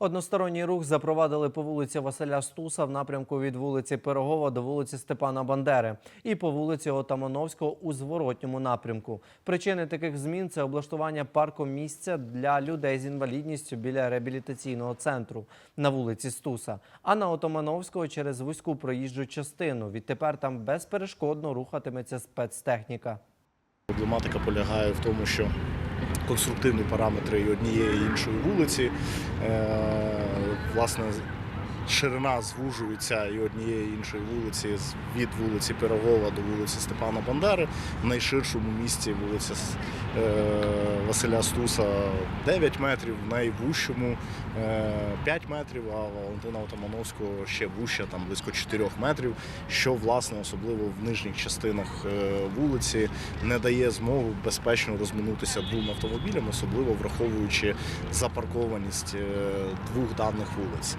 Односторонній рух запровадили по вулиці Василя Стуса в напрямку від вулиці Пирогова до вулиці Степана Бандери і по вулиці Отамановського у зворотньому напрямку. Причини таких змін це облаштування паркомісця для людей з інвалідністю біля реабілітаційного центру на вулиці Стуса, а на Отамановського через вузьку проїжджу частину. Відтепер там безперешкодно рухатиметься спецтехніка. Проблематика полягає в тому, що конструктивні параметри і однієї і іншої вулиці, е, власне, ширина звужується і однієї і іншої вулиці від вулиці Пирогова до вулиці Степана Бандери. В найширшому місці вулиця е, Василя Стуса 9 метрів, в найвужчому е, 5 метрів, а Валентина Отамановського ще вужча, там близько 4 метрів, що власне особливо в нижніх частинах е, вулиці не дає змогу безпечно розминутися двом автомобілям, особливо враховуючи запаркованість е, двох даних вулиць.